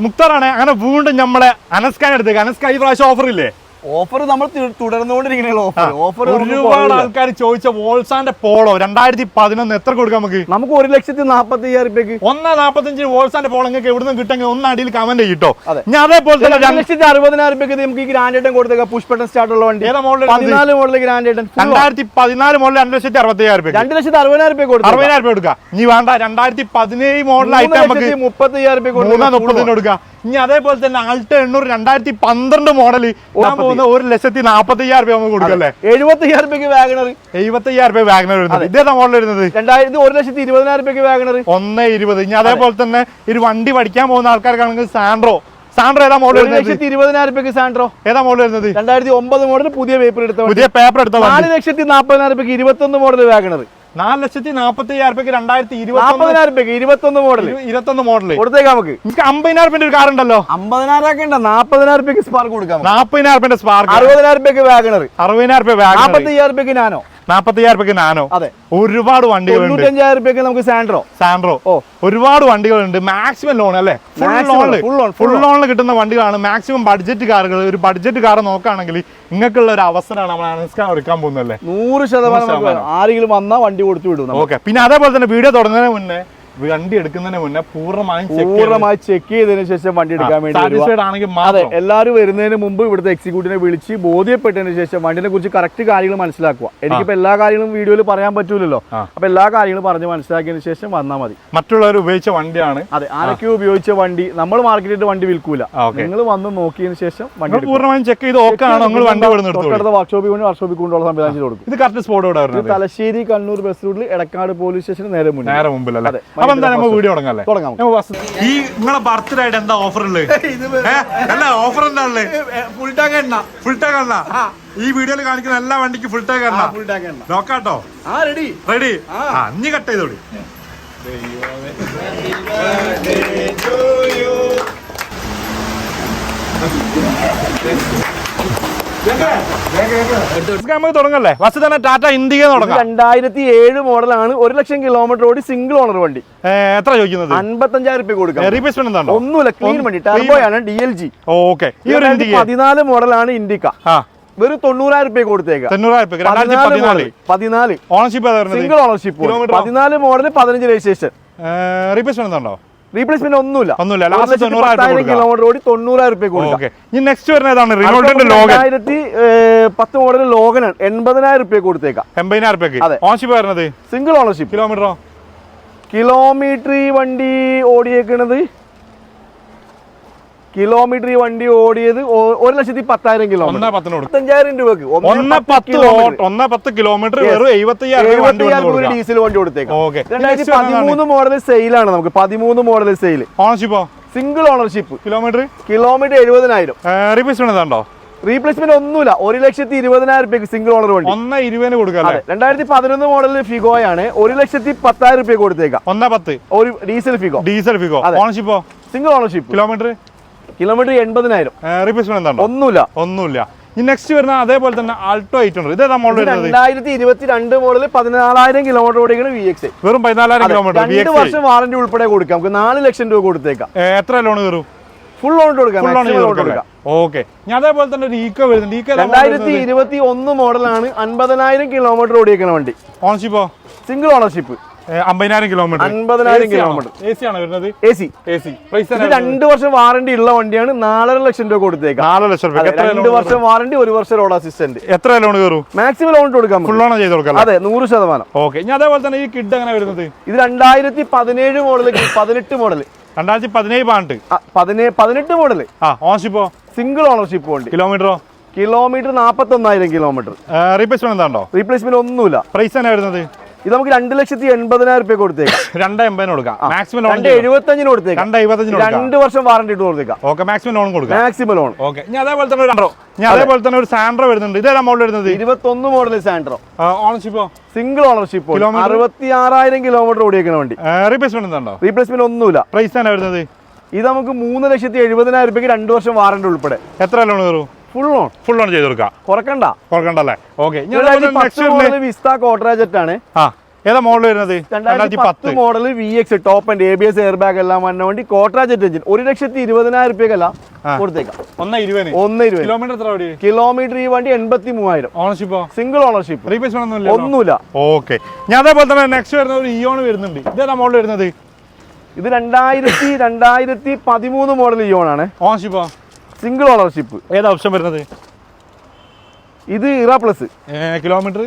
മുക്താറാണ്. അങ്ങനെ വീണ്ടും നമ്മളെ അനസ്കാൻ എടുത്തേക്ക്. അനസ്കാൻ ഈ പ്രാവശ്യം ഓഫർ ഇല്ലേ? ഓഫർ നമ്മൾ തുടർന്നുകൊണ്ടിരിക്കണല്ലോ ഓഫർ. ഓഫർ ഒരുപാട് ആൾക്കാർ ചോദിച്ച വോൾസാന്റെ പോളോ രണ്ടായിരത്തി പതിനൊന്ന് എത്ര കൊടുക്കാം നമുക്ക്? നമുക്ക് ഒരു ലക്ഷത്തി നാപ്പത്തി അയ്യായിരം രൂപയ്ക്ക് ഒന്ന് നാപ്പത്തഞ്ച് വോൾസാന്റെ പോളോ നിങ്ങൾക്ക് എവിടുന്ന് കിട്ടുമെങ്കിൽ ഒന്ന് അടിയിൽ കമന്റ് ചെയ്യട്ടോ ഞാൻ അതേപോലെ തന്നെ രണ്ട് ലക്ഷത്തി അറുപതിനായിരം രൂപയ്ക്ക് നമുക്ക് ഈ ഗ്രാൻഡ് ഐറ്റം കൊടുത്തേക്കാം. പുഷ്പട്ടൻ സ്റ്റാർട്ട് ഉള്ള വണ്ടി. ഏതാ മോഡൽ പതിനാല് മോഡൽ ഗ്രാൻഡ് ഐറ്റം രണ്ടായിരത്തി പതിനാല് മോഡൽ രണ്ട് ലക്ഷത്തി അറുപത്തി അയ്യായിരം രൂപ രണ്ട് ലക്ഷത്തി അറുപതിനായിരം രൂപ കൊടുക്കും അറുപതിനായിരം രൂപ കൊടുക്കുക നീ വേണ്ട രണ്ടായിരത്തി പതിനേഴ് മോഡലായിട്ട് നമുക്ക് മുപ്പത്തി അയ്യായിരം രൂപ കൊടുക്കാം മുപ്പതിന് കൊടുക്കുക ഇനി അതേപോലെ തന്നെ ആൾട്ട് എണ്ണൂറ് രണ്ടായിരത്തി പന്ത്രണ്ട് മോഡൽ ഞാൻ പോകുന്ന ഒരു ലക്ഷത്തി നാപ്പത്തി അയ്യായിരം രൂപ നമുക്ക് കൊടുക്കല്ലേ? എഴുപത്തി അയ്യായിരം രൂപയ്ക്ക് വാഗണർ എഴുപത്തി അയ്യായിരം രൂപ വാഗണർ വരുന്നത്. ഇതേതാ മോഡൽ വരുന്നത്? രണ്ടായിരത്തി ഒരു ലക്ഷത്തി ഇരുപതിനായിരം രൂപയ്ക്ക് വാഗണർ ഒന്ന് ഇരുപത്. ഇനി അതേപോലെ തന്നെ ഒരു വണ്ടി പഠിക്കാൻ പോകുന്ന ആൾക്കാർക്കാണെങ്കിൽ സാൻഡ്രോ സാൻഡ്രോ ഏതാ മോഡൽ ലക്ഷത്തി ഇരുപതിനായിരം രൂപയ്ക്ക് സാൻഡ്രോ ഏതാ മോഡൽ വരുന്നത്? രണ്ടായിരത്തി ഒമ്പത് മോഡൽ പുതിയ പേപ്പർ എടുത്ത പുതിയ പേപ്പർ എടുത്ത നാല് ലക്ഷത്തി നാപ്പതിനായിരം രൂപയ്ക്ക് ഇരുപത്തൊന്ന് മോഡൽ വാഗണർ നാല് ലക്ഷത്തി നാപ്പത്തി അയ്യായിരം രൂപയ്ക്ക് രണ്ടായിരത്തി ഇരുപത്തി നാപ്പതിനായിരം രൂപയ്ക്ക് ഇരുപത്തൊന്ന് മോഡൽ ഇരുപത്തൊന്ന് മോഡൽ കൊടുത്തേക്കാം നമുക്ക്. നിങ്ങൾക്ക് അമ്പതിനായിരം രൂപ ഒരു കാർ ഉണ്ടല്ലോ അമ്പതിനായിരം ഒക്കെ ഉണ്ട്? നാപ്പതിനായിരം രൂപയ്ക്ക് സ്പാർക്ക് കൊടുക്കാം. നാപ്പതിനായിരം രൂപന്റെ സ്പാർക്ക് അറുപതിനായിരം രൂപയ്ക്ക് വാഗണർ അറുപതിനായിരം രൂപ വാഗണർ നാപ്പത്തി അയ്യായിരം രൂപയ്ക്ക് നാനോ നാപ്പത്തി അയ്യായിരം രൂപയ്ക്ക് നാനോ? അതെ. ഒരുപാട് വണ്ടികളുണ്ട്. രൂപയ്ക്ക് നമുക്ക് സാൻഡ്രോ സാൻഡ്രോ ഓ. ഒരുപാട് വണ്ടികളുണ്ട്. മാക്സിമം ലോൺ അല്ലേ? ഫുൾ ലോണിൽ ഫുൾ ലോണിൽ കിട്ടുന്ന വണ്ടികളാണ് മാക്സിമം ബഡ്ജറ്റ് കാറുകൾ. ഒരു ബഡ്ജറ്റ് കാർ നോക്കുകയാണെങ്കിൽ നിങ്ങൾക്കുള്ള ഒരു അവസരമാണ് നമ്മൾ അനസ്കാൻ എടുക്കാൻ പോകുന്നല്ലേ നൂറ് ശതമാനം ആരെങ്കിലും വന്നാൽ വണ്ടി കൊടുത്തു വിടും. ഓക്കെ പിന്നെ അതേപോലെ തന്നെ വീഡിയോ തുടങ്ങുന്നതിന് മുന്നേ വണ്ടി എടുക്കുന്നതിന് മുന്നേ പൂർണമായും പൂർണമായി ചെക്ക് ചെയ്തതിന് ശേഷം വണ്ടി എടുക്കാൻ വേണ്ടി. അതെ എല്ലാവരും വരുന്നതിന് മുമ്പ് ഇവിടുത്തെ എക്സിക്യൂട്ടീവിനെ വിളിച്ച് ബോധ്യപ്പെട്ടതിന് ശേഷം വണ്ടിനെ കുറിച്ച് കറക്റ്റ് കാര്യങ്ങൾ മനസ്സിലാക്കുക. എനിക്കിപ്പോ എല്ലാ കാര്യങ്ങളും വീഡിയോയിൽ പറയാൻ പറ്റൂലല്ലോ. അപ്പോൾ അപ്പൊ എല്ലാ കാര്യങ്ങളും പറഞ്ഞ് മനസ്സിലാക്കിയതിന് ശേഷം വന്നാൽ മതി. മറ്റുള്ളവർ ഉപയോഗിച്ച വണ്ടിയാണ്. അതെ ആരൊക്കെ ഉപയോഗിച്ച വണ്ടി നമ്മൾ മാർക്കറ്റിൽ വണ്ടി വിൽക്കൂല. നിങ്ങൾ വന്ന് നോക്കിയതിന് ശേഷം വണ്ടി പൂർണമായും ചെക്ക് ചെയ്ത് ഓക്കെ ആണോ നിങ്ങൾ വണ്ടി തൊട്ടടുത്ത വർക്ക്ഷോപ്പിൽ കൊണ്ട് വർക്ക്ഷോപ്പിൽ കൊണ്ടുള്ള സംവിധാനം ചെയ്ത് കൊടുക്കും. ഇത് correct spot Thalassery Kannur bus റൂട്ടിൽ എടക്കാട് പോലീസ് സ്റ്റേഷന് നേരെ മുന്നിൽ. നേരെ മുമ്പിലല്ലേ? അതെ. അപ്പൊ എന്താ നമ്മൾ വീഡിയോ തുടങ്ങാല്ലേ തുടങ്ങാം. ഈ നിങ്ങളെ ബർത്ത്ഡേ ആയിട്ട് എന്താ ഓഫർ ഉള്ളത്? അല്ല ഓഫർ എന്താ ഉള്ളത്? ഫുൾ ടാങ്ക് എണ്ണ. ഫുൾ ടാങ്ക് എണ്ണ? ഈ വീഡിയോയിൽ കാണിക്കുന്ന എല്ലാ വണ്ടിക്ക് ഫുൾ ടാങ്ക് എണ്ണ. ഫുൾ ടാങ്ക് എണ്ണ. നോക്കാട്ടോ. ആ റെഡി റെഡി ആ. ഇനി കട്ട് ചെയ്തോടി നമുക്ക് തുടങ്ങല്ലേ? ബസ് തന്നെ ടാറ്റ ഇന്ത്യ തുടങ്ങാം. രണ്ടായിരത്തി ഏഴ് മോഡലാണ് ഒരു ലക്ഷം കിലോമീറ്റർ ഓടി സിംഗിൾ ഓണർ വണ്ടി. എത്ര ചോദിക്കുന്നത്? അൻപത്തഞ്ചായിരം രൂപ കൊടുക്കാം. റീപ്ലേസ്മെന്റ് എന്താണ്? ഒന്നുമില്ല ക്ലീൻ വണ്ടി. ടർബോയാണ് ഡി എൽ ജി ഓക്കെ. ഈ ഒരു പതിനാല് മോഡലാണ് ഇൻഡിക്ക വെറും തൊണ്ണൂറായിരം രൂപ കൊടുത്തേക്കാം. പതിനാല് ഓണർഷിപ്പ് സിംഗിൾ ഓണർഷിപ്പ്? പതിനാല് മോഡൽ പതിനഞ്ച് രജിസ്ട്രേഷൻ റീപ്ലേസ്മെന്റ് ഉണ്ടോ റീപ്ലേസ്മെന്റ് ഒന്നുമില്ല. ഒന്നുമില്ല. ലാസ്റ്റ് തൊണ്ണൂറായിരം കിലോമീറ്റർ ഓടി തൊണ്ണൂറായിരം രൂപ കൊടുക്കാം. ഇനി നെക്സ്റ്റ് വരുന്ന ഏതാണ്? റിനോൾഡിന്റെ ലോഗൻ. രണ്ടായിരത്തി പത്ത് മോഡൽ ലോഗനാണ് എൺപതിനായിരം രൂപ കൊടുത്തേക്കാം. എൺപതിനായിരം അതെ. ഓണർഷിപ്പ് വരുന്നത് സിംഗിൾ ഓണർഷിപ്പ് കിലോമീറ്ററോ കിലോമീറ്റർ ഈ വണ്ടി ഓടിയേക്കണത് കിലോമീറ്റർ ഈ വണ്ടി ഓടിയത് ഒരു ലക്ഷത്തി പത്തായിരം കിലോമീറ്റർ രൂപക്ക്. ഒന്നേ പത്ത് കിലോമീറ്റർ ഡീസൽ വണ്ടി കൊടുത്തേക്കാം. രണ്ടായിരത്തി പതിമൂന്ന് മോഡൽ സെയിലാണ് നമുക്ക്. പതിമൂന്ന് മോഡൽ സെയിൽ ഓണർഷിപ്പോ സിംഗിൾ ഓണർഷിപ്പ് കിലോമീറ്റർ കിലോമീറ്റർ എഴുപതിനായിരം. റീപ്ലേസ്മെന്റ് ഒന്നുമില്ല. ഒരു ലക്ഷത്തി ഇരുപതിനായിരം രൂപയ്ക്ക് സിംഗിൾ ഓണർ വണ്ടി. ഒന്ന് ഇരുപതിന് കൊടുക്കാം രണ്ടായിരത്തി പതിനൊന്ന് മോഡൽ ഫിഗോയാണ് ഒരു ലക്ഷത്തി പത്തായിരം രൂപ കൊടുത്തേക്കാം. ഒന്നേ പത്ത്. ഒരു ഡീസൽ ഫിഗോ ഡീസൽ ഫിഗോ ഓണർഷിപ്പോ സിംഗിൾ ഓണർഷിപ്പ് കിലോമീറ്റർ കിലോമീറ്റർ എൺപതിനായിരം. റീപ്ലേസ്മെന്റ് ഒന്നുമില്ല. ഒന്നുമില്ല. നെക്സ്റ്റ് വരുന്ന അതേപോലെ തന്നെ ആൾട്ടോ എയ്റ്റ് ഹൺഡ്രഡ് ഇതേതാ മോഡൽ രണ്ടായിരത്തി ഇരുപത്തി രണ്ട് മോഡൽ പതിനാലായിരം കിലോമീറ്റർ ഓടിക്കുന്ന വി എക്സ് വെറും പതിനാലായിരം കിലോമീറ്റർ രണ്ട് വർഷം വാറന്റി ഉൾപ്പെടെ കൊടുക്കാം. നമുക്ക് നാല് ലക്ഷം രൂപ കൊടുത്തേക്കാം. എത്ര ലോൺ കയറും? ഫുൾ ലോൺ കൊടുക്കാം. ഫുൾ ലോൺ കൊടുക്കാം. ഓക്കെ. ഞാൻ അതേപോലെ തന്നെ ഒരു ഈക്കോ വരുന്നുണ്ട്. ഈക്കോ രണ്ടായിരത്തി ഇരുപത്തി ഒന്ന് മോഡലാണ് അൻപതിനായിരം കിലോമീറ്റർ ഓടിയേക്കുന്ന വണ്ടി. ഓണർഷിപ്പോ സിംഗിൾ ഓണർഷിപ്പ് അമ്പതിനായിരം കിലോമീറ്റർ. അമ്പതിനായിരം കിലോമീറ്റർ. എ സി ആണ് വരുന്നത്? A C. A C. രണ്ട് വർഷം വാറണ്ടി ഉള്ള വണ്ടിയാണ്. നാലര ലക്ഷം രൂപ കൊടുത്തേക്കാം. നാലര ലക്ഷം രൂപ. രണ്ട് വർഷം വാറണ്ടി ഒരു വർഷം റോഡ് അസിസ്റ്റന്റ് എത്ര ലോൺ കയറും? മാക്സിമം ലോൺ കൊടുക്കാം ഫുൾ. ലോൺ ചെയ്ത് കൊടുക്കാം അതെ നൂറ് ശതമാനം. ഓക്കെ. ഇനി അതേപോലെ തന്നെ ഈ കിഡ് എങ്ങനെ വരുന്നത്? ഇത് രണ്ടായിരത്തി പതിനേഴ് മോഡൽ പതിനെട്ട് മോഡൽ രണ്ടായിരത്തി പതിനേഴ് പാണ്ട്. പതിനെട്ട് മോഡൽ ആ ഓണർഷിപ്പോ സിംഗിൾ ഓണർഷിപ്പ് വണ്ടി. കിലോമീറ്ററോ? കിലോമീറ്റർ നാൽപ്പത്തി ഒന്നായിരം കിലോമീറ്റർ റീപ്ലേസ്മെന്റ് എന്താണോ? റീപ്ലേസ്മെന്റ് ഒന്നുമില്ല. പ്രൈസ് തന്നെ വരുന്നത്? ഇത് നമുക്ക് രണ്ട് ലക്ഷത്തി എൺപതിനായിരം രൂപ കൊടുത്തേക്കാം. രണ്ട് എൺപതിന് കൊടുക്കാം. മാക്സിമം രണ്ട് എഴുപത്തഞ്ചിന് കൊടുത്തേക്കാം. രണ്ട് എഴുപത്തഞ്ചിന് രണ്ട് വർഷം വാറണ്ടി ഇട്ട് കൊടുത്തേക്കാം. ഓക്കെ മാക്സിമം ലോൺ കൊടുക്കാം. മാക്സിമം ലോൺ ഓക്കെ ഇനി അതേപോലെ തന്നെ ഒരു ഞാൻ അതേപോലെ തന്നെ ഒരു സാൻഡ്രോ വരുന്നുണ്ട്. ഇതേതാ മോഡൽ വരുന്നത്? ഇരുപത്തൊന്ന് മോഡൽ സാൻഡ്രോ ഓണർഷിപ്പോ സിംഗിൾ ഓണർഷിപ്പ്? അറുപത്തി ആറായിരം കിലോമീറ്റർ ഓടിയേക്കുന്ന വണ്ടി. റീപ്ലേസ്മെന്റ് ഉണ്ടോ റീപ്ലേസ്മെന്റ് ഒന്നുമില്ല. പ്രൈസ് തന്നെ വരുന്നത്? ഇത് നമുക്ക് മൂന്ന് ലക്ഷത്തി എഴുപതിനായിരം രൂപയ്ക്ക് രണ്ട് വർഷം വാറണ്ടി ഉൾപ്പെടെ. എത്ര ലോൺ കയറും? ഫുൾ ഓൺ ഫുൾ ഓൺ ചെയ്ത് കൊടുക്കാം കുറക്കണ്ട. ഓക്കെ രണ്ടായിരത്തി അതേപോലെ പത്ത് വിസ്ത കോട്ടറാജറ്റ് ആണ്. ആ. ഏതാ മോഡൽ വരുന്നത്? രണ്ടായിരത്തി പത്ത് model V X top and A B S air bag എല്ലാം വന്ന വണ്ടി കോട്രാ എഞ്ചിൻ ഒരു ലക്ഷത്തി ഇരുപതിനായിരം രൂപയ്ക്കല്ല. കൊടുത്തേക്കാം. ഒന്ന് ഇരുപതിന്? ഒന്ന് ഇരുപത് കിലോമീറ്റർ എത്ര ഓടി? കിലോമീറ്റർ ഈ വണ്ടി എൺപത്തി മൂവായിരം ഓണർഷിപ്പോ സിംഗിൾ ഓണർഷിപ്പ് റീപ്ലേസ് ഒന്നുമില്ല ഒന്നുമില്ല. ഓക്കെ ഞാൻ അതേപോലെ തന്നെ നെക്സ്റ്റ് വരുന്ന ഒരു ഇയോൺ വരുന്നുണ്ട്. ഇതേതാ മോഡൽ വരുന്നത്? ഇത് രണ്ടായിരത്തി രണ്ടായിരത്തി പതിമൂന്ന് മോഡൽ ഇയോൺ ആണ്. ഓണർഷിപ്പോ സിംഗിൾ ഓണർഷിപ്പ് ഏതാ ഓപ്ഷൻ വരുന്നത്? ഇത് ഇറ പ്ലസ് കിലോമീറ്റർ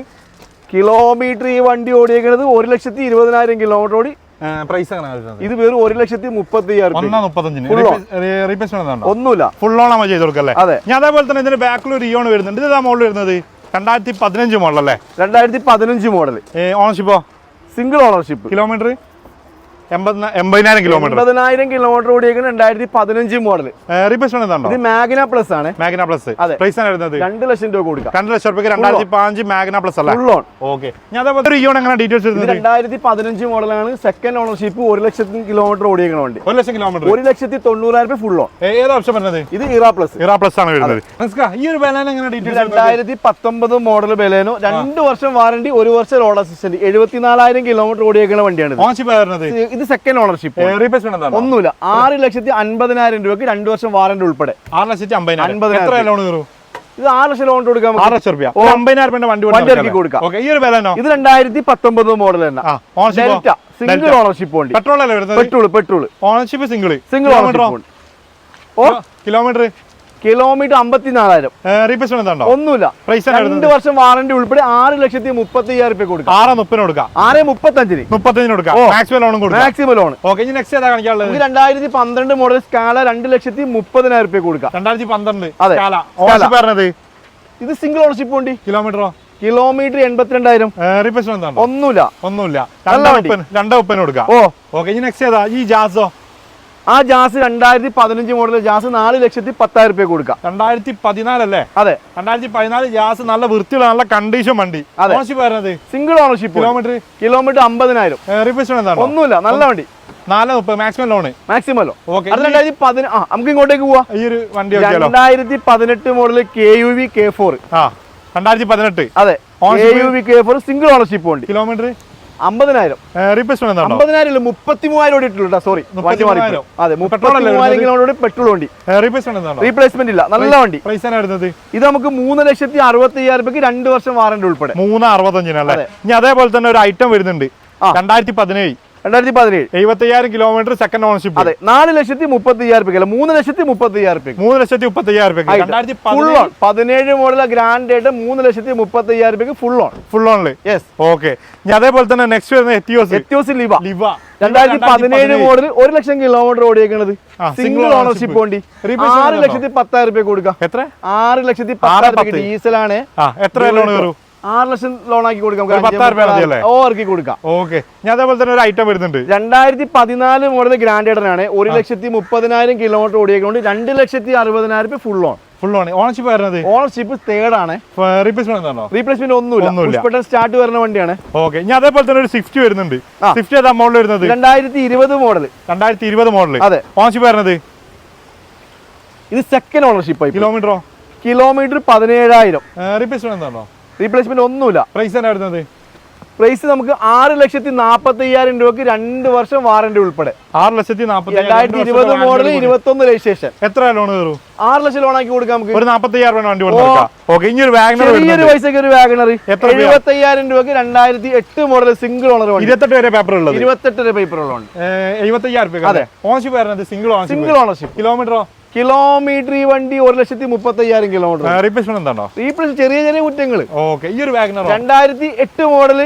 കിലോമീറ്റർ ഈ വണ്ടി ഓടിയേക്കുന്നത് ഒരു ലക്ഷത്തി ഇരുപതിനായിരം കിലോമീറ്റർ ഓടി. പ്രൈസ് ഇത് വെറും ഒരു ലക്ഷത്തി മുപ്പത്തി ഒന്നുമില്ല. ഫുൾ ഓൺ നമ്മൾ ചെയ്ത് കൊടുക്കല്ലേ അതെ. ഞാൻ അതേപോലെ തന്നെ ഇതിന്റെ ബാക്കിൽ ഒരു ഇയോൺ വരുന്നുണ്ട്. ഇതേതാ മോഡൽ വരുന്നത്? രണ്ടായിരത്തി പതിനഞ്ച് മോഡൽ അല്ലേ? രണ്ടായിരത്തി പതിനഞ്ച് മോഡൽ ഓണർഷിപ്പോ സിംഗിൾ ഓണർഷിപ്പ് കിലോമീറ്റർ എൺപതിനായിരം കിലോമീറ്റർ എൺപതിനായിരം കിലോമീറ്റർ ഓടിയേക്കുന്ന രണ്ടായിരത്തി പതിനഞ്ച് മോഡൽ ഇത് മാഗ്ന പ്ലസ് ആണ്. Magna plus. പ്രൈസ് ആണ് വരുന്നത്? രണ്ട് ലക്ഷം രൂപ കൊടുക്കാം. രണ്ട് ലക്ഷം രൂപയ്ക്ക് രണ്ടായിരത്തി പതിനഞ്ച് മാഗ്ന പ്ലസ് അല്ല? ഫുൾ ഓൺ ഓക്കെ ഞാൻ അതേപോലെ ഇയോൺ എങ്ങനെ ഡീറ്റെയിൽസ് വരുന്നത്? രണ്ടായിരത്തി പതിനഞ്ച് മോഡലാണ് സെക്കൻഡ് ഓണർഷിപ്പ് ഒരു ലക്ഷത്തി കിലോമീറ്റർ ഓടിയേക്കണ വണ്ടി ഒരു ലക്ഷം കിലോമീറ്റർ ഒരു ലക്ഷത്തി തൊണ്ണൂറായിരം രൂപ ഫുൾ ഓൺ ഏത് ഓപ്ഷൻ വരുന്നത്? ഇത് ഇറ പ്ലസ് ഇറാ പ്ലസ് ആണ് വരുന്നത്. ഈ ഒരു ബലാൻ എങ്ങനെ ഡീറ്റെയിൽസ് രണ്ടായിരത്തി പത്തൊമ്പത് മോഡൽ ബലേനോ രണ്ട് വർഷം വാറണ്ടി ഒരു വർഷം റോഡ് അസിസ്റ്റന്റ് എഴുപത്തിനാലായിരം കിലോമീറ്റർ ഓടിയേക്കുന്ന വണ്ടിയാണ് ഓൺഷിപ്പ് വരുന്നത്? ഇത് സെക്കൻഡ് ഓണർഷിപ്പ് ഉണ്ടോ ഒന്നുമില്ല. ആറ് ലക്ഷത്തി അൻപതിനായിരം രൂപയ്ക്ക് രണ്ട് വർഷം വാറന്റ് ഉൾപ്പെടെ. ആറ് ലക്ഷത്തി അമ്പതിനായിരം. ലോൺ കയറും? ഇത് ആറ് ലക്ഷം ലോൺ കൊടുക്കാൻ ആറ്. ലക്ഷം രൂപ. അമ്പതിനായിരം വണ്ടി വണ്ടി ഇറക്കി കൊടുക്കാം. ഈ ഒരു വില ഇത് രണ്ടായിരത്തി പത്തൊമ്പത് മോഡൽ തന്നെ. സിംഗിൾ ഓണർഷിപ്പ് വണ്ടി. Petrol petrol petrol ownership single single ownership kilometre kilometre അമ്പത്തിനാലായിരം. ഉണ്ടോ ഒന്നുമില്ല. രണ്ട് വർഷം വാറണ്ടി ഉൾപ്പെടെ ആറ് ലക്ഷത്തി മുപ്പത്തി അയ്യായിരം രൂപ കൊടുക്കാം. ആറ് മുപ്പതിന് കൊടുക്കാം. ആറ് മുപ്പത്തഞ്ചിന്. മുപ്പത്തഞ്ചിന് കൊടുക്കാം. മാക്സിമം ലോൺ കൊടുക്കാം. മാക്സിമം ലോൺ ഓക്കെ ഇനി നെക്സ്റ്റ് ഏതാ കാണിക്കാനുള്ളത്? രണ്ടായിരത്തി പന്ത്രണ്ട് മോഡൽ സ്കാല രണ്ട് ലക്ഷത്തി മുപ്പതിനായിരം രൂപ കൊടുക്കാം. രണ്ടായിരത്തി പന്ത്രണ്ട് അതെ. പറഞ്ഞത്? ഇത് സിംഗിൾ ഓണർഷിപ്പ് വണ്ടി കിലോമീറ്ററോ കിലോമീറ്റർ എൺപത്തിരണ്ടായിരം. ഉണ്ടോ ഒന്നുമില്ല. ഒന്നുമില്ല. രണ്ടാ. ഉപ്പന് കൊടുക്കാം. ഓ. ഓക്കെ ഇനി നെക്സ്റ്റ് ഏതാ? ഈ ജാസോ. ആ ജാസ് രണ്ടായിരത്തി പതിനഞ്ച് മോഡൽ ജാസ് നാല് ലക്ഷത്തി പത്തായിരം രൂപ കൊടുക്കാം. രണ്ടായിരത്തി പതിനാലല്ലേ അതെ. രണ്ടായിരത്തി പതിനാല് ജാസ് നല്ല വൃത്തിയുള്ള നല്ല കണ്ടീഷൻ വണ്ടി. ഓണർഷിപ്പ് വരുന്നത്? സിംഗിൾ ഓണർഷിപ്പ് കിലോമീറ്റർ കിലോമീറ്റർ അമ്പതിനായിരം. ഒന്നുമില്ല നല്ല വണ്ടി. നാല് മുപ്പത് maximum loan maximum loan okay അത് രണ്ടായിരത്തി പതിന നമുക്ക് ഇങ്ങോട്ടേക്ക് പോവാ. ഈ ഒരു വണ്ടി രണ്ടായിരത്തി പതിനെട്ട് model K U V K four ആ രണ്ടായിരത്തി പതിനെട്ട്. അതെ. സിംഗിൾ ഓണർഷിപ്പ് വണ്ടി. കിലോമീറ്റർ അമ്പതിനായിരം. അമ്പതിനായിരം മുപ്പത്തി മൂവായിരം ഓടിയിട്ടുള്ളൂ സോറി വണ്ടി മാറി അതെ Petrol മുപ്പത്തി അല്ലേ മൂവായിരം കിലോമീറ്റർ പെട്രോൾ വണ്ടി. റീപ്ലേസ്മെന്റ് ഇല്ല നല്ല വണ്ടി. പ്രൈസ് ആണ് വരുന്നത്? ഇത് നമുക്ക് മൂന്ന് ലക്ഷത്തി അറുപത്തി അയ്യായിരം രൂപയ്ക്ക് രണ്ട് വർഷം വാറണ്ടി ഉൾപ്പെടെ. മൂന്ന് അറുപത്തഞ്ചിനല്ലേ. ഇനി അതേപോലെ തന്നെ ഒരു ഐറ്റം വരുന്നുണ്ട്. രണ്ടായിരത്തി പതിനേഴ്. രണ്ടായിരത്തി പതിനേഴ് എഴുപത്തയ്യായിരം കിലോമീറ്റർ സെക്കൻഡ് ഓണർഷിപ്പ് അതെ നാല് ലക്ഷത്തി മുപ്പത്തി അയ്യായിരം രൂപയ്ക്ക് അല്ല മൂന്ന് ലക്ഷത്തി മുപ്പത്തി അയ്യായിരം രൂപയ്ക്ക് മൂന്ന് ലക്ഷത്തി മുപ്പത്തി അയ്യായിരം രൂപ രണ്ടായിരത്തി ഫുൾ ഓൺ പതിനേഴ് മോഡൽ ഗ്രാൻഡ് ആയിട്ട് മൂന്ന് ലക്ഷത്തി മുപ്പത്തി അയ്യായിരം രൂപയ്ക്ക് ഫുൾ ഓൺ ഫുൾ ഓണിൽ യെസ് ഓക്കെ അതേപോലെ തന്നെ നെക്സ്റ്റ് വരുന്ന എത്തിയോസ് എത്തിയോസ് ലിവ ലിവ രണ്ടായിരത്തി പതിനേഴ് മോഡൽ ഒരു ലക്ഷം കിലോമീറ്റർ ഓടിയേക്കുന്നത് സിംഗിൾ ഓണർഷിപ്പ് വണ്ടി ആറ് ലക്ഷത്തി പത്തായിരം രൂപ കൊടുക്കാം. എത്ര? ആറ് ലക്ഷത്തി പത്തായിരം പത്ത്. രൂപ ഡീസലാണ് എത്ര ലോൺ കയറും? ആറ് ലക്ഷം ലോൺ ആക്കി കൊടുക്കാം. പത്തായിരം? ഓ ഇറക്കി കൊടുക്കാം. ഓക്കെ ഞാൻ അതേപോലെ തന്നെ ഒരു ഐറ്റം വരുന്നുണ്ട്. രണ്ടായിരത്തി പതിനാല് മോഡൽ ഗ്രാൻഡ് ആണ് ഒരു ലക്ഷത്തി മുപ്പതിനായിരം കിലോമീറ്റർ ഓടിയേക്കൊണ്ട് രണ്ട് ലക്ഷത്തി അറുപതിനായിരം രൂപ full loan full on ownership വരുന്നത്? ഓണർഷിപ്പ് തേർഡ് ആണ്. റീപ്ലേസ്മെന്റ് റീപ്ലേസ്മെന്റ് ഒന്നുമില്ല. സ്റ്റാർട്ട് വരുന്ന വണ്ടിയാണ്. ഓക്കെ ഇനി അതേപോലെ തന്നെ ഒരു സ്വിഫ്റ്റ് വരുന്നുണ്ട്. സ്വിഫ്റ്റ് ഏതാ മോഡൽ വരുന്നത്? രണ്ടായിരത്തി ഇരുപത് മോഡൽ രണ്ടായിരത്തി ഇരുപത് മോഡൽ അതെ. ഓണർഷിപ്പ് വരുന്നത്? ഇത് സെക്കൻഡ് ഓണർഷിപ്പ് കിലോമീറ്ററോ കിലോമീറ്റർ പതിനേഴായിരം. റീപ്ലേസ്മെന്റ് എന്താണോ റീപ്ലേസ്മെന്റ് ഒന്നുമില്ല. പ്രൈസ് തന്നെ വരുന്നത്? പ്രൈസ് നമുക്ക് ആറ് ലക്ഷത്തി നാൽപ്പത്തി അയ്യായിരം രൂപക്ക് രണ്ട് വർഷം വാറന്റി ഉൾപ്പെടെ. ആറ് ലക്ഷത്തി രണ്ടായിരത്തി ഇരുപത് മോഡൽ ഇരുപത്തി ഒന്ന് രജിസ്ട്രേഷൻ. എത്ര ലോൺ കയറും? ആറ് ലക്ഷം ലോൺ ആക്കി കൊടുക്കാം നമുക്ക്. ഒരു നാപ്പത്തി അയ്യായിരം രൂപ വണ്ടി ഓക്കെ ഇനി ഒരു വാഗണർ ചെറിയൊരു ഒരു പൈസക്ക് ഒരു വാഗണർ? എഴുപത്തി അയ്യായിരം രൂപക്ക് രണ്ടായിരത്തി എട്ട് മോഡൽ സിംഗിൾ ഓണർ ഇരുപത്തെട്ട് വരെ പേപ്പർ ഉള്ളത്. ഇരുപത്തെട്ട് വരെ പേപ്പർ ഉള്ളത് എഴുപത്തി അയ്യായിരം രൂപ അതെ. ഓണർഷിപ്പ് വരുന്നത് സിംഗിൾ ഓണർഷിപ്പ് സിംഗിൾ ഓണർഷിപ്പ് കിലോമീറ്ററോ കിലോമീറ്റർ ഈ വണ്ടി ഒരു ലക്ഷത്തി മുപ്പത്തി അയ്യായിരം കിലോമീറ്റർ റീപ്ലേസ്മെന്റ് എന്താണോ? റീപ്ലേസ് ചെറിയ ചെറിയ കുറ്റങ്ങൾ ഓക്കെ ഈ ഒരു വാഗനറോ? രണ്ടായിരത്തി എട്ട് മോഡൽ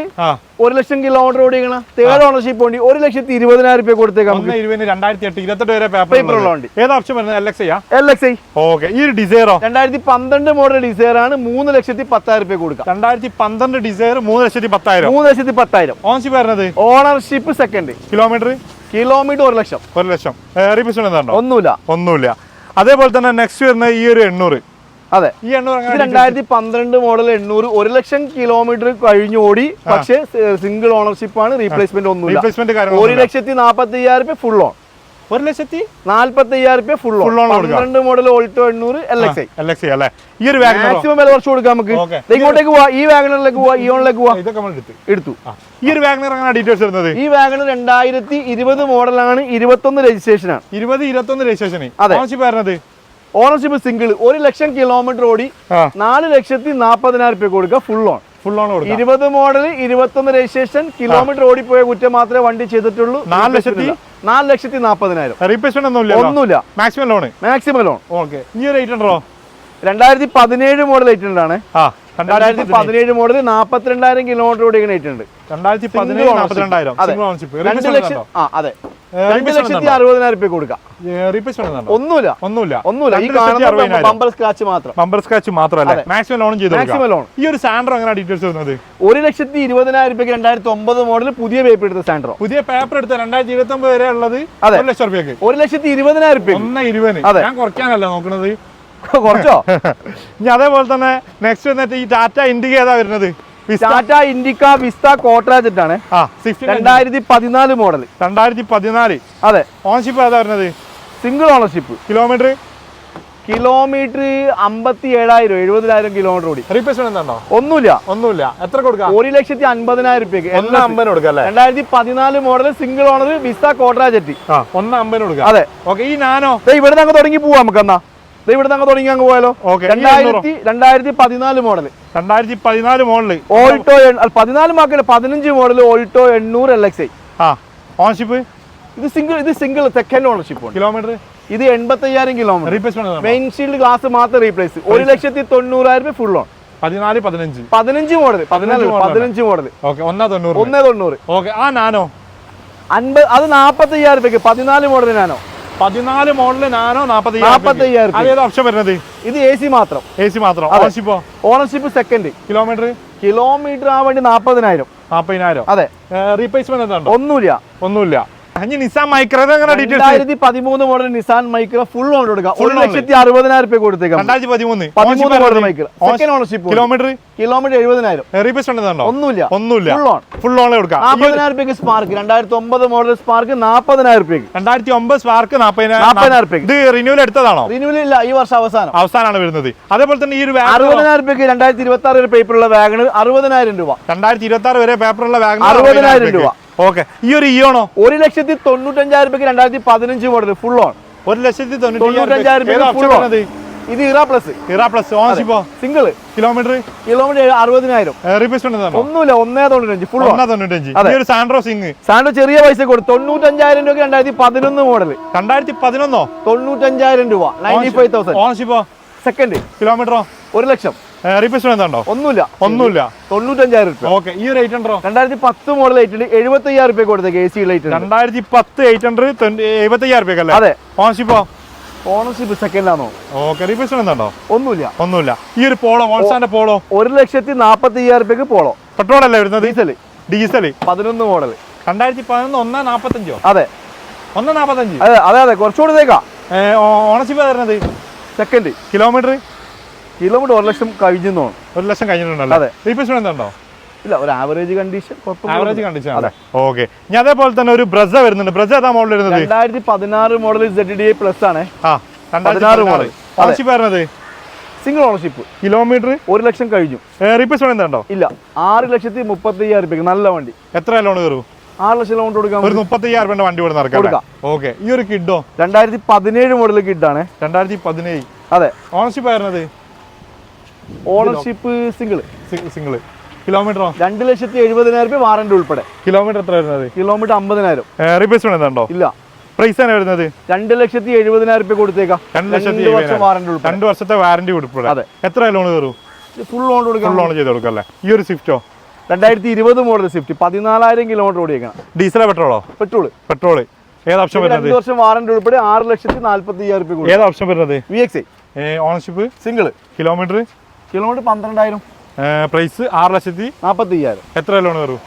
ഒരു ലക്ഷം കിലോമീറ്റർ ഓടിക്കണ. തേർഡ് ഓണർഷിപ്പ് വണ്ടി ഒരു ലക്ഷത്തി ഇരുപതിനായിരം രൂപ കൊടുത്തേക്കാം രണ്ടായിരത്തി എട്ട് ഇരുപത്തെട്ട് വരെ Paper പേപ്പർ ഉള്ള വണ്ടി. ഏത് ഓപ്ഷൻ വരുന്നത്? എൽ എക്സ് ചെയ്യാ എൽ എക്സ് ഐ ഓക്കെ ഈ ഒരു ഡിസൈറോ രണ്ടായിരത്തി പന്ത്രണ്ട് മോഡൽ ഡിസൈർ ആണ് മൂന്ന് ലക്ഷത്തി പത്തായിരം രൂപ കൊടുക്കാം. രണ്ടായിരത്തി പന്ത്രണ്ട് ഡിസൈർ മൂന്ന് ലക്ഷത്തി പത്തായിരം. മൂന്ന് ലക്ഷത്തി പത്തായിരം. ഓണർഷിപ്പ് വരുന്നത്? ഓണർഷിപ്പ് സെക്കൻഡ് കിലോമീറ്റർ കിലോമീറ്റർ ഒരു ലക്ഷം. ഒരു ലക്ഷം. റീപ്ലേസ്മെന്റ് എന്താണോ? ഒന്നുമില്ല. ഒന്നുമില്ല. അതേപോലെ തന്നെ നെക്സ്റ്റ് വരുന്ന ഈ ഒരു എണ്ണൂറ്. അതെ. ഈ എണ്ണൂറ് രണ്ടായിരത്തി പന്ത്രണ്ട് മോഡൽ എണ്ണൂറ്. ഒരു ലക്ഷം കിലോമീറ്റർ കഴിഞ്ഞു ഓടി. പക്ഷേ സിംഗിൾ ഓണർഷിപ്പ് ആണ് റീപ്ലേസ്മെന്റ് ഒന്നും ഒരു ലക്ഷത്തി നാപ്പത്തി അയ്യായിരം ഫുൾ ഓൺ ഒരു ലക്ഷത്തി നാല്പത്തി അയ്യായിരം രൂപ ഫുൾ രണ്ട് loan പന്ത്രണ്ട് മോഡൽ ഓൾട്ടോ എണ്ണൂറ് L X I L X I അല്ലേ? ഈ ഒരു വാഗൺ മാക്സിമം വില കുറച്ച് കൊടുക്കാം നമുക്ക്. ഇങ്ങോട്ടേക്ക് പോവാ. ഈ വാഗണറിലേക്ക് പോവാ ഇയോണിലേക്ക് പോവാ. ഇതൊക്കെ നമ്മൾ എടുത്ത്. എടുത്തു. ഈ ഒരു വാഗണർ അങ്ങനെ ഡീറ്റെയിൽസ് വരുന്നത്? ഈ വാഗൺ രണ്ടായിരത്തി ഇരുപത് മോഡലാണ് ഇരുപത്തൊന്ന് രജിസ്ട്രേഷൻ ആണ്. ഇരുപത് ഇരുപത്തൊന്ന് രജിസ്ട്രേഷൻ അതെ. ഓണർഷിപ്പ് ഓണർഷിപ്പ് സിംഗിൾ ഒരു ലക്ഷം കിലോമീറ്റർ ഓടി നാല് ലക്ഷത്തി നാൽപ്പതിനായിരം രൂപ കൊടുക്കുക ഫുൾ ഓൺ ഫുൾ ഓൺ കൊടുക്കുക. ഇരുപത് മോഡൽ ഇരുപത്തൊന്ന് രജിസ്ട്രേഷൻ കിലോമീറ്റർ ഓടിപ്പോയ കുറ്റം മാത്രമേ വണ്ടി ചെയ്തിട്ടുള്ളൂ. നാല് ലക്ഷത്തി? നാല് ലക്ഷത്തി നാൽപ്പതിനായിരം റീപ്ലേസ്മെന്റ് ഒന്നുമില്ല. Maximum loan maximum loan okay ഈ ഒരു എയ്റ്റ് ഉണ്ടോ? രണ്ടായിരത്തി പതിനേഴ് മോഡൽ എയ്റ്റ് ആണ്. ആ രണ്ടായിരത്തി പതിനേഴ്. മോഡൽ നാൽപ്പത്തിരണ്ടായിരം കിലോമീറ്റർ ഓടിക്കുന്ന എയ്റ്റ് ഉണ്ട് രണ്ടായിരത്തി പതിനേഴ് രണ്ട് ലക്ഷം ആ അതെ. രണ്ട് ലക്ഷത്തി അറുപതിനായിരം രൂപ കൊടുക്കാം. ഒന്നുമില്ല. ഒന്നുമില്ല. ഒന്നുമില്ല. ഈ കാണുന്ന. ബമ്പർ സ്ക്രാച്ച് മാത്രം. ബമ്പർ സ്ക്രാച്ച് മാത്രമല്ല. മാക്സിമം ലോൺ ചെയ്ത് മാക്സിമം ലോൺ ഈ ഒരു സാൻഡ്രോ എങ്ങനെ ഡീറ്റെയിൽസ് വരുന്നത്? ഒരു ലക്ഷത്തി ഇരുപതിനായിരം രൂപയ്ക്ക് രണ്ടായിരത്തി ഒമ്പത് മോഡൽ പുതിയ പേപ്പർ എടുത്ത സാൻഡ്രോ പുതിയ പേപ്പർ എടുത്ത രണ്ടായിരത്തി ഇരുപത്തി ഒമ്പത് വരെ ഉള്ളത്. ഒരു ലക്ഷം രൂപയ്ക്ക്. ഒരു ലക്ഷത്തി ഇരുപതിനായിരം രൂപ ഒന്ന് ഇരുപതിന്. ഞാൻ കുറയ്ക്കാനല്ല നോക്കുന്നത് കുറച്ചോ? ഇനി അതേപോലെ തന്നെ നെക്സ്റ്റ് വന്നിട്ട് ഈ ടാറ്റ ഇൻഡിക ഏതാ വരുന്നത്? ടാറ്റ ഇൻഡിക്ക വിസ്ത കോട്രാജറ്റ് ആണ് രണ്ടായിരത്തി പതിനാല് മോഡൽ രണ്ടായിരത്തി പതിനാല്. അതെ. ഓൺഷിപ്പ് ഏതാ വരുന്നത്? സിംഗിൾ ഓണർഷിപ്പ് കിലോമീറ്റർ കിലോമീറ്റർ അമ്പത്തി ഏഴായിരം എഴുപതിനായിരം കിലോമീറ്റർ ഓടി. റീപ്ലേസ്മെന്റ് ഉണ്ടോ ഒന്നുമില്ല. ഒന്നുമില്ല. എത്ര കൊടുക്കാം? ഒരു ലക്ഷത്തി അൻപതിനായിരം രൂപയ്ക്ക് ഒന്ന് അമ്പതിന് കൊടുക്കാം അല്ലേ? രണ്ടായിരത്തി പതിനാല് മോഡൽ സിംഗിൾ ഓണർ വിസ കോട്രാജറ്റ് ആ ഒന്ന് അമ്പതിന് കൊടുക്കാം. അതെ. ഓക്കെ ഈ നാനോ? ദേ ഇവിടുന്ന് അങ്ങ് തുടങ്ങി പോവാം നമുക്ക് എന്നാ. ദേ ഇവിടുന്ന് അങ്ങ് തുടങ്ങി അങ്ങ് പോയാലോ? രണ്ടായിരത്തി രണ്ടായിരത്തി പതിനാല് മോഡൽ രണ്ടായിരത്തി പതിനാല് മോഡൽ ഓൾട്ടോ പതിനാല് മാർക്കിന് പതിനഞ്ച് മോഡൽ ഓൾട്ടോ എണ്ണൂറ് എൽ എക്സ് ഐ ആ ഓൺഷിപ്പ് ഇത് സിംഗിൾ ഇത് സിംഗിൾ സെക്കൻഡ് ഓണർഷിപ്പ് ഉണ്ട്. കിലോമീറ്റർ ഇത് എൺപത്തയ്യായിരം kilometre replacement main shield glass മാത്രം റീപ്ലേസ് ഒരു ലക്ഷത്തി തൊണ്ണൂറായിരം രൂപ ഫുൾ ഓൺ പതിനാല് പതിനഞ്ച്. പതിനഞ്ച് മോഡൽ പതിനാല്. പതിനഞ്ച് മോഡൽ ഓക്കെ ഒന്നാ തൊണ്ണൂറ്. ഒന്നേ തൊണ്ണൂറ്. ഓക്കെ ആ നാനോ? അൻപത് അത് നാപ്പത്തയ്യായിരം രൂപയ്ക്ക്. പതിനാല് മോഡൽ നാനോ? പതിനാല് മോഡൽ നാനോ നാപ്പത്തി. അതേത് ഓപ്ഷൻ വരുന്നത്? ഇത് എ സി മാത്രം. എ സി മാത്രം. Ownership ownership second kilometre kilometre ആ വേണ്ടി നാപ്പതിനായിരം. നാപ്പതിനായിരം. അതെ. റീപ്ലേസ്മെന്റ് എന്താണ് ഒന്നുമില്ല. ഒന്നുമില്ല. നിസാൻ മൈക്രോ ഡീറ്റെയിൽസ് രണ്ടായിരത്തി പതിമൂന്ന് model Nissan Micra full on കൊടുക്കുക Full ഒരു ലക്ഷത്തി അറുപതിനായിരം രൂപ കൊടുത്തേക്കാം. രണ്ടായിരത്തി പതിമൂന്ന് പതിമൂന്ന് model Micra second ownership kilometre kilometre എഴുപതിനായിരം. ഒന്നുമില്ല. ഒന്നുമില്ല. ഫുൾ ഓൺ കൊടുക്കാം. നാൽപ്പതിനായിരം രൂപയ്ക്ക് സ്പാർക്ക് രണ്ടായിരത്തി ഒമ്പത് മോഡൽ സ്പാർക്ക് നാൽപ്പതിനായിരം രൂപയ്ക്ക് രണ്ടായിരത്തി ഒമ്പത് സ്പാർക്ക് നാപ്പതിനായിരം നാപ്പതിനായിരം രൂപയ്ക്ക്. ഇത് റിന്യൂവൽ എടുത്തതാണോ? റിന്യൂവൽ ഇല്ല. ഈ വർഷം അവസാനം. അവസാനമാണ് വരുന്നത്. അതേപോലെ തന്നെ ഈ ഒരു വാഗൺ അറുപതിനായിരം രൂപയ്ക്ക് രണ്ടായിരത്തി ഇരുപത്തി ആറ് പേപ്പറുള്ള വാഗണ് അറുപതിനായിരം രൂപ. രണ്ടായിരത്തി ഇരുപത്തി ആറ് വരെ പേപ്പറുള്ള വാഗൺ അറുപതിനായിരം രൂപ. ഓക്കെ. ഈ ഒരു ഇയോണോ ഒരു ലക്ഷത്തി തൊണ്ണൂറ്റഞ്ചായിരം രൂപയ്ക്ക് രണ്ടായിരത്തി പതിനഞ്ച് മോഡൽ ഫുൾ ഓൺ ഒരു ലക്ഷത്തി തൊണ്ണൂറ്റഞ്ചായിരം ഇത് Era plus Era plus single kilometre kilometre അറുപതിനായിരം. റീപ്ലേസ്മെന്റ് ഒന്നുമില്ല ഒന്നേ തൊണ്ണൂറ്റഞ്ച് ഫുൾ ഓൺ ഒന്നാ തൊണ്ണൂറ്റഞ്ച്. ഒരു സാൻഡ്രോ സിംഗ് സാൻഡ്രോ ചെറിയ പൈസ കൊടുത്തു. തൊണ്ണൂറ്റഞ്ചായിരം രൂപ രണ്ടായിരത്തി പതിനൊന്ന് മോഡൽ രണ്ടായിരത്തി പതിനൊന്നോ? തൊണ്ണൂറ്റഞ്ചായിരം രൂപ. നയന്റി ഫൈവ് തൗസൻഡ് സെക്കൻഡ് കിലോമീറ്ററോ ഒരു ലക്ഷം. റീപ്ലേസ്മെന്റ് എന്താണ്ടോ ഒന്നുമില്ല. ഒന്നുമില്ല. തൊണ്ണൂറ്റഞ്ചായിരം രൂപ ഓക്കെ ഈ ഒരു എയ്റ്റ് ഹൺഡ്രോ രണ്ടായിരത്തി പത്ത് മോഡൽ ലൈറ്റ് എഴുപത്തി അയ്യായിരം രൂപ കൊടുത്തേക്ക് എ സി ലൈറ്റ് രണ്ടായിരത്തി പത്ത് എയ്റ്റ് ഹൺഡ്രഡ് എഴുപത്തി അയ്യായിരം രൂപയ്ക്കല്ലേ അതെ. ഓൺഷിപ്പോ ഓണർഷിപ്പ് സെക്കൻഡ് ആണോ? ഓക്കെ റീപ്ലേസ്മെന്റ് എന്താണോ ഒന്നുമില്ല. ഒന്നുമില്ല. ഈ ഒരു പോളോ വോൾസാന്റെ പോളോ ഒരു ലക്ഷത്തി നാപ്പത്തി അയ്യായിരം രൂപയ്ക്ക് പോളോ പെട്രോൾ അല്ലേ വരുന്നത്? ഡീസൽ ഡീസൽ പതിനൊന്ന് മോഡൽ രണ്ടായിരത്തി പതിനൊന്ന് ഒന്നാം നാപ്പത്തഞ്ചോ? അതെ. ഒന്ന് നാപ്പത്തഞ്ച്? അതെ അതെ അതെ കുറച്ചുകൂടി ഓണർഷിപ്പ് വരുന്നത്? സെക്കൻഡ് കിലോമീറ്റർ കിലോമീറ്റർ ഒരു ലക്ഷം കഴിഞ്ഞു ഒരു ലക്ഷം കഴിഞ്ഞിട്ടുണ്ടല്ലോ. റീപ്ലേസ്മെന്റ് ഇല്ല ഒരു ആവറേജ് കണ്ടീഷൻ ആവറേജ് കണ്ടീഷൻ അതെ. ഓക്കെ ഞാൻ അതേപോലെ തന്നെ ഒരു ബ്രസ വരുന്നുണ്ട്. ബ്രസ ഏതാ മോഡൽ വരുന്നത്? രണ്ടായിരത്തി പതിനാറ് model Z D I plus ആണ് പതിനാറ് model. Ownership single ownership kilometre ഒരു ലക്ഷം കഴിഞ്ഞു. റീപ്ലേസ്മെന്റ് എന്താണ്ടോ? ഇല്ല ആറ് ലക്ഷത്തി മുപ്പത്തി അയ്യായിരം രൂപയ്ക്ക് നല്ല വണ്ടി. എത്ര ലോൺ കയറും? ആറ് ലക്ഷം ലോൺ കൊടുക്കാം ഒരു മുപ്പത്തി അയ്യായിരം രൂപ വണ്ടി ഇവിടെ കൊടുക്കാം. ഓക്കെ ഈ ഒരു കിഡോ? രണ്ടായിരത്തി പതിനേഴ് മോഡൽ കിഡാണ്. രണ്ടായിരത്തി പതിനേഴ് അതെ. ഓണർഷിപ്പ് വരുന്നത് ഓണർഷിപ്പ് സിംഗിൾ സിംഗിൾ കിലോമീറ്ററോ രണ്ട് ലക്ഷത്തി എഴുപതിനായിരം രൂപ വാറണ്ടി ഉൾപ്പെടെ. കിലോമീറ്റർ എത്ര വരുന്നത്? കിലോമീറ്റർ അമ്പതിനായിരം. റീപ്ലേസ്മെന്റ് ഉണ്ടോ ഇല്ല. പ്രൈസ് ആണ് വരുന്നത്? രണ്ട് ലക്ഷത്തി എഴുപതിനായിരം രൂപ കൊടുത്തേക്കാം. രണ്ട് ലക്ഷത്തി രണ്ട് വർഷത്തെ വാറന്റി ഉൾപ്പെടെ. അതെ. എത്ര ലോൺ കയറും? ഫുൾ ലോൺ കൊടുക്കാം. ലോൺ ചെയ്ത് കൊടുക്കാം അല്ലേ? ഈ ഒരു സ്വിഫ്റ്റോ രണ്ടായിരത്തി ഇരുപത് മോഡൽ സ്വിഫ്റ്റ് പതിനാലായിരം കിലോമീറ്റർ ഓടിയേക്കണം. ഡീസലോ പെട്രോളോ പെട്രോൾ പെട്രോൾ ഏത് ഓപ്ഷൻ വരുന്നത്? രണ്ട് വർഷം വാറണ്ടി ഉൾപ്പെടെ ആറ് ലക്ഷത്തി നാല്പത്തി അയ്യായിരം രൂപ ഏത് ഓപ്ഷൻ വരുന്നത്? V X ownership single kilometre kilometre പന്ത്രണ്ടായിരം. പ്രൈസ് ആറ് ലക്ഷത്തി നാൽപ്പത്തി അയ്യായിരം എത്ര ലോൺ വരും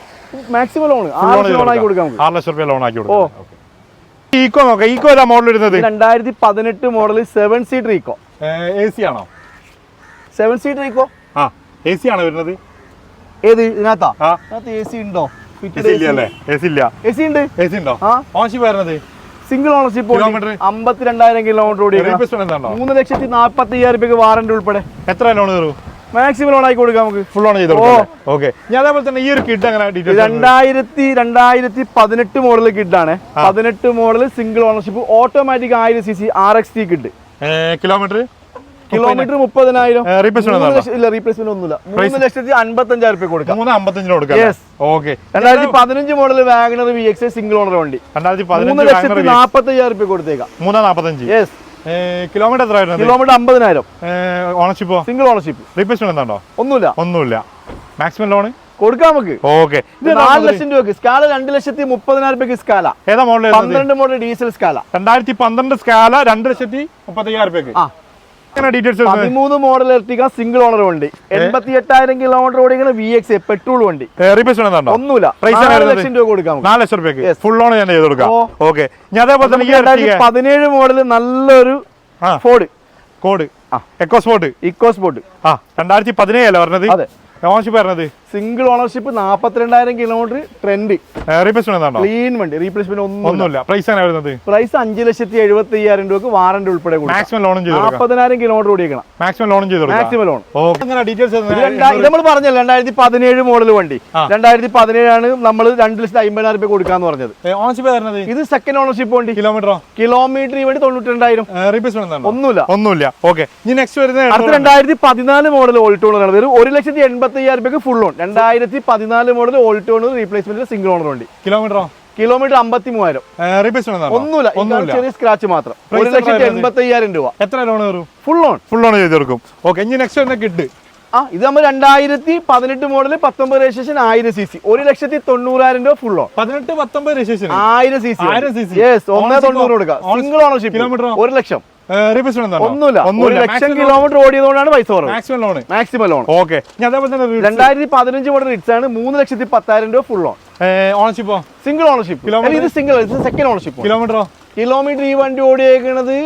മാക്സിമം ലോൺ ലോൺ ആയി കൊടുക്കാം. ആറ് ലക്ഷം രൂപ ലോൺ ആക്കി കൊടുക്കാം. ഈക്കോ നോക്കാം. ഈക്കോ ഏതാ മോഡൽ വരുന്നത്? രണ്ടായിരത്തി പതിനെട്ട് model seven seater Eeco A C ആണോ? സെവൻ സീറ്റർ ഈക്കോ ആ എ സി ആണോ വരുന്നത്? ഏത്? ഇതിനകത്താ? ഇതിനകത്ത് എ സി ഉണ്ടോ എ സി ഇല്ല. എ സി ഉണ്ടോ? ഓൺഷിപ്പ് വരുന്നത്? Single ownership? അമ്പത്തിരണ്ടായിരം കിലോമീറ്റർ ഓടി മൂന്ന് ലക്ഷത്തി നാൽപ്പത്തി അയ്യായിരം രൂപയ്ക്ക് വാറന്റ് ഉൾപ്പെടെ. എത്ര ലോൺ കയറും? മാക്സിമം ലോൺ ആയി കൊടുക്കാം നമുക്ക്. ഫുൾ ഓൺ ചെയ്ത് ഓക്കെ ഞാൻ അതേപോലെ തന്നെ ഈ ഒരു കിഡ് അങ്ങനെ രണ്ടായിരത്തി രണ്ടായിരത്തി പതിനെട്ട് മോഡൽ കിഡാണ് പതിനെട്ട് മോഡൽ സിംഗിൾ ഓണർഷിപ്പ് ഓട്ടോമാറ്റിക് ആയിരം C C R X T kid kilometre kilometre മുപ്പതിനായിരം. ഇല്ല റീപ്ലേസ്മെന്റ് ഒന്നുമില്ല. മൂന്ന് ലക്ഷത്തി അൻപത്തഞ്ചായിരം രൂപ കൊടുക്കാം. മൂന്ന് അമ്പത്തഞ്ചിന് കൊടുക്കാം. ഓക്കെ രണ്ടായിരത്തി പതിനഞ്ച് model Wagon R V X single owner വണ്ടി. രണ്ടായിരത്തി മൂന്ന് ലക്ഷത്തി രൂപ കൊടുത്തേക്കാം. മൂന്ന് നാപ്പത്തഞ്ച്. യെസ് കിലോമീറ്റർ എത്ര കിലോമീറ്റർ അമ്പതിനായിരം. ഓണർഷിപ്പോ സിംഗിൾ ഓണർഷിപ്പ് റീപ്ലേസ്മെന്റ് എന്താണോ? ഒന്നുമില്ല. ഒന്നുമില്ല. മാക്സിമം ലോൺ കൊടുക്കാം നമുക്ക്. ഓക്കെ നാല് ലക്ഷം രൂപക്ക് സ്കാല രണ്ട് ലക്ഷത്തി മുപ്പതിനായിരം രൂപയ്ക്ക് സ്കാല ഏതാ മോഡൽ പന്ത്രണ്ട് മോഡൽ ഡീസൽ സ്കാല രണ്ടായിരത്തി പന്ത്രണ്ട് സ്കാല രണ്ട് ലക്ഷത്തി മുപ്പത്തയ്യായിരം രൂപയ്ക്ക് പതിമൂന്ന് മോഡൽ എർട്ടിക സിംഗിൾ ഓണർ വണ്ടി. എൺപത്തി എട്ടായിരം കിലോമീറ്റർ ഓടിക്കുന്ന വി എക്സ് പെട്രോൾ വണ്ടി. ഒന്നുമില്ല. ലക്ഷം രൂപ കൊടുക്കാം. നാല് ലക്ഷം രൂപയ്ക്ക്. ഫുൾ ഓൺ ഞാൻ ചെയ്ത് കൊടുക്കാം. ഓ. ഓക്കെ ഞാൻ അതേപോലെ തന്നെ ഈ രണ്ടായിരത്തി പതിനേഴ് മോഡൽ നല്ലൊരു ഫോർഡ് കോഡ് ആ. എക്കോ സ്പോർട്ട് ഇക്കോ ആ രണ്ടായിരത്തി പതിനേഴല്ലേ പറഞ്ഞത്? അതെ. ഓണർഷിപ്പ് പറഞ്ഞത് സിംഗിൾ ഓണർഷിപ്പ് നാപ്പത്തിരണ്ടായിരം കിലോമീറ്റർ ട്രെൻഡ് ക്ലീൻ വണ്ടി. റീപ്ലേസ്മെന്റ് ഒന്നും ഒന്നുമില്ല. പ്രൈസ് വരുന്നത്? പ്രൈസ് അഞ്ച് ലക്ഷത്തി എഴുപത്തി അയ്യായിരം രൂപക്ക് വാറന്റ് ഉൾപ്പെടെ maximum loan നാപ്പതിനായിരം kilometre maximum loan maximum loan ഇത് നമ്മൾ പറഞ്ഞല്ലോ രണ്ടായിരത്തി പതിനേഴ് മോഡൽ വണ്ടി. രണ്ടായിരത്തി പതിനേഴാണ് നമ്മൾ രണ്ട് ലക്ഷത്തി അമ്പതിനായിരം രൂപ കൊടുക്കാന്ന് പറഞ്ഞത്. ഓണർഷിപ്പ് ഇത് സെക്കൻഡ് ഓണർഷിപ്പ് വണ്ടി. കിലോമീറ്റർ കിലോമീറ്റർ ഈ വണ്ടി തൊണ്ണൂറ്റി രണ്ടായിരം ഒന്നുമില്ല. ഒന്നുമില്ല. ഓക്കെ ഇനി നെക്സ്റ്റ് അടുത്ത വരുന്നത്? രണ്ടായിരത്തി പതിനാല് മോഡൽ ഓൾട്ടോ വരും ഒരു ലക്ഷത്തി എൺപത്തി അയ്യായിരം രൂപയ്ക്ക് ഫുൾ ഓൺ രണ്ടായിരത്തി പതിനാല് model Alto replacement single owner വണ്ടി കിലോമീറ്ററോ കിലോമീറ്റർ അമ്പത്തി മൂവായിരം ഒന്നുമില്ല. ചെറിയ സ്ക്രാച്ച് മാത്രം. ഒരു ലക്ഷത്തി? എൺപത്തി അയ്യായിരം രൂപ. എത്ര ലോൺ കയറും ഫുൾ ലോൺ ഫുൾ ലോൺ ചെയ്ത് കൊടുക്കും ഓക്കെ ഇനി നെക്സ്റ്റ് വരുന്ന കിഡ് ആ ഇത് നമ്മൾ രണ്ടായിരത്തി പതിനെട്ട് മോഡൽ പത്തൊമ്പത് രജിസ്ട്രേഷൻ ആയിരം സി സി ഒരു ലക്ഷത്തി തൊണ്ണൂറായിരം രൂപ ഫുൾ ഓൺ പതിനെട്ട് പത്തൊമ്പത് രജിസ്ട്രേഷൻ ആയിരം സി സി ആയിരം സി യെസ് ഒന്നേ തൊണ്ണൂറ് കൊടുക്കുക സിംഗിൾ ഓണർഷിപ്പ് കിലോമീറ്റർ? ഒരു ലക്ഷം. ലക്ഷം കിലോമീറ്റർ ഓടിയതുകൊണ്ടാണ് പൈസ maximum loan maximum loan okay രണ്ടായിരത്തി പതിനഞ്ച് മോഡൽ റിറ്റ്സ് ആണ് മൂന്ന് ലക്ഷത്തി പത്തായിരം രൂപ ഫുൾ ലോൺ ഓണർഷിപ്പോ സിംഗിൾ ഓണർഷിപ്പ്? ഇത് സിംഗിൾ ഇത് സെക്കൻഡ് ഓണർഷിപ്പ് കിലോമീറ്ററോ കിലോമീറ്റർ ഈ വണ്ടി ഓടിയേക്കുന്നത്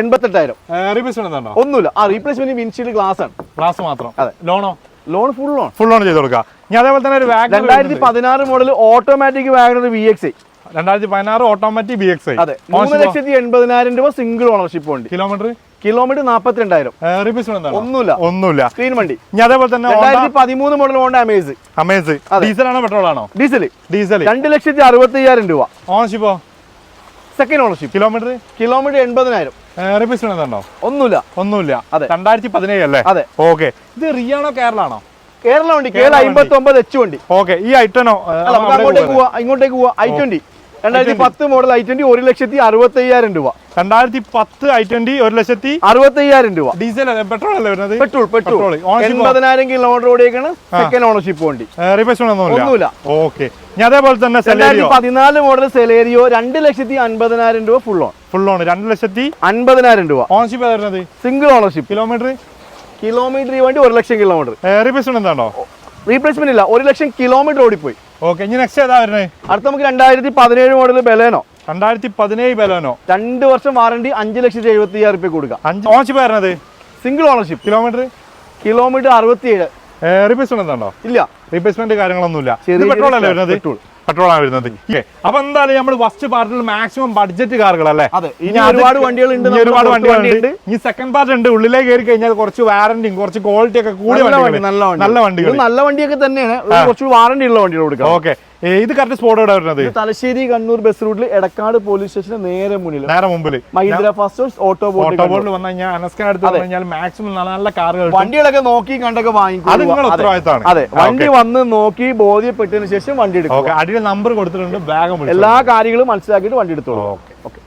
എൺപത്തെട്ടായിരം. റീപ്ലേസ്മെന്റ് എന്താണോ? ഒന്നുമില്ല. ആ റീപ്ലേസ്മെന്റ് വിൻഷീൽഡ് ഗ്ലാസ് ആണ്. ഗ്ലാസ് മാത്രം. അതെ. ലോണോ loan full loan full loan ചെയ്ത് കൊടുക്കാം ഞാൻ അതേപോലെ തന്നെ ഒരു വാഗൺ രണ്ടായിരത്തി പതിനാറ് model automatic Wagon R V X രണ്ടായിരത്തി പതിനാറ് ഓട്ടോമാറ്റിക് ബി എക്സ് അതെ മൂന്ന് ലക്ഷത്തി എൺപതിനായിരം രൂപ സിംഗിൾ ഓണർഷിപ്പ് ഉണ്ട്. കിലോമീറ്റർ കിലോമീറ്റർ നാപ്പത്തിരണ്ടായിരം. ഒന്നുമില്ല. ഒന്നുമില്ല. സ്ക്രീൻ വണ്ടി. ഞാൻ അതേപോലെ തന്നെ രണ്ടായിരത്തി പതിമൂന്ന് model Honda Amaze Amaze. Diesel ആണോ പെട്രോൾ ആണോ? ഡീസൽ ഡീസൽ രണ്ട് ലക്ഷത്തി അറുപത്തി അയ്യായിരം രൂപ ഓണർഷിപ്പോ സെക്കൻഡ് ഓണർഷിപ്പ് കിലോമീറ്റർ കിലോമീറ്റർ എൺപതിനായിരം. റീപ്ലേസ്മെന്റ് ഒന്നുമില്ല. ഒന്നുമില്ല. അതെ. രണ്ടായിരത്തി പതിനേഴ് അല്ലേ? അതെ. ഓക്കെ ഇത് റിയാണോ കേരളാണോ? കേരള വണ്ടി. കേരള കേരള വണ്ടി. അമ്പത്തി ഒമ്പത് എച്ച് വണ്ടി. ഓക്കെ ഈ ഐറ്റനോ അല്ല നമുക്ക് അങ്ങോട്ടേക്ക് പോവാ. ഇങ്ങോട്ടേക്ക് പോവാ. ഐ ട്വന്റി രണ്ടായിരത്തി പത്ത് മോഡൽ ഐ ട്വന്റി ഒരു ലക്ഷത്തി അറുപത്തി അയ്യായിരം രൂപ. രണ്ടായിരത്തി പത്ത് ഐ ട്വന്റി ഒരു ലക്ഷത്തി അറുപത്തി അയ്യായിരം രൂപ. ഡീസൽ അല്ലേ? പെട്രോൾ അല്ലേ വരുന്നത്? പെട്രോൾ പെട്രോൾ എൺപതിനായിരം കിലോമീറ്റർ ഓടിയേക്കാണ് സെക്കൻഡ് ഓണർഷിപ്പ് വണ്ടി. ഒന്നുമില്ല. ഓക്കെ ഞാൻ അതേപോലെ തന്നെ സെലേരിയോ പതിനാല് മോഡൽ സെലേരിയോ രണ്ട് ലക്ഷത്തി അൻപതിനായിരം രൂപ ഫുൾ ഓൺ ഫുൾ ഓൺ രണ്ട് ലക്ഷത്തി അൻപതിനായിരം രൂപ. ഓണർഷിപ്പ് വരുന്നത്? സിംഗിൾ ഓണർഷിപ്പ് കിലോമീറ്റർ കിലോമീറ്റർ വേണ്ടി വണ്ടി ഒരു ലക്ഷം കിലോമീറ്റർ റീപ്ലേസ്മെന്റ് എന്താണോ? റീപ്ലേസ്മെന്റ് ഇല്ല. ഒരു ലക്ഷം കിലോമീറ്റർ ഓടിപ്പോയി. ഓക്കെ ഇനി നെക്സ്റ്റ് ഏതാ വരണേ അടുത്ത നമുക്ക് രണ്ടായിരത്തി പതിനേഴ് മോഡൽ ബലേനോ. രണ്ടായിരത്തി പതിനേഴ് ബലേനോ. രണ്ട് വർഷം വാറണ്ടി അഞ്ച് ലക്ഷത്തി എഴുപത്തി അയ്യായിരം രൂപ കൊടുക്കാം. അഞ്ച് ഓണർഷിപ്പ് വരുന്നത്? സിംഗിൾ ഓണർഷിപ്പ് കിലോമീറ്റർ കിലോമീറ്റർ അറുപത്തിയേഴ്. റീപ്ലേസ്മെന്റ് ഉണ്ടോ? ഇല്ല. റീപ്ലേസ്മെന്റ് കാര്യങ്ങളൊന്നുമില്ല. ഇല്ല പെട്രോൾ അല്ലേ വരുന്നത്. പെട്രോൾ ആണ് വരുന്നത്. അപ്പൊ എന്തായാലും നമ്മൾ ഫസ്റ്റ് പാർട്ടിൽ മാക്സിമം ബഡ്ജറ്റ് കാറുകൾ അല്ലേ ഇനി ഒരുപാട് വണ്ടികളുണ്ട് ഒരുപാട് വണ്ടികളുണ്ട്. ഈ സെക്കൻഡ് പാർട്ട് ഉണ്ട്. ഉള്ളിലേ കയറി കഴിഞ്ഞാൽ കുറച്ച് വാറന്റിയും കുറച്ച് ക്വാളിറ്റി ഒക്കെ കൂടിയ നല്ല വണ്ടി വണ്ടികൾ നല്ല വണ്ടി. നല്ല വണ്ടികൾ നല്ല വണ്ടിയൊക്കെ തന്നെയാണ്. കുറച്ച് വാറന്റി ഉള്ള വണ്ടികൾ കൊടുക്കാം. ഓക്കെ ഇത് കറക്റ്റ് സ്പോട്ട് എവിടെ വരുന്നത്? തലശ്ശേരി കണ്ണൂർ ബസ് റൂട്ടിൽ എടക്കാട് പോലീസ് സ്റ്റേഷന് നേരെ മുന്നിൽ. നേരെ മുമ്പിൽ. മഹീന്ദ്ര ഫാസ്റ്റേഴ്സ് ഓട്ടോ ഓട്ടോ ബോർഡിൽ വന്നു കഴിഞ്ഞാൽ അനസ്കാൻ അടുത്ത് വന്നു കഴിഞ്ഞാൽ മാക്സിമം നല്ല നല്ല കാറുകൾ വണ്ടികളൊക്കെ നോക്കി കണ്ടൊക്കെ വാങ്ങിക്കും അത് വണ്ടി വന്ന് നോക്കി ബോധ്യപ്പെട്ടതിന് ശേഷം വണ്ടി എടുക്കും അടിയിൽ നമ്പർ കൊടുത്തിട്ടുണ്ട് ബാഗ് എല്ലാ കാര്യങ്ങളും മനസ്സിലാക്കിയിട്ട് വണ്ടി എടുത്തോളൂ. Okay okay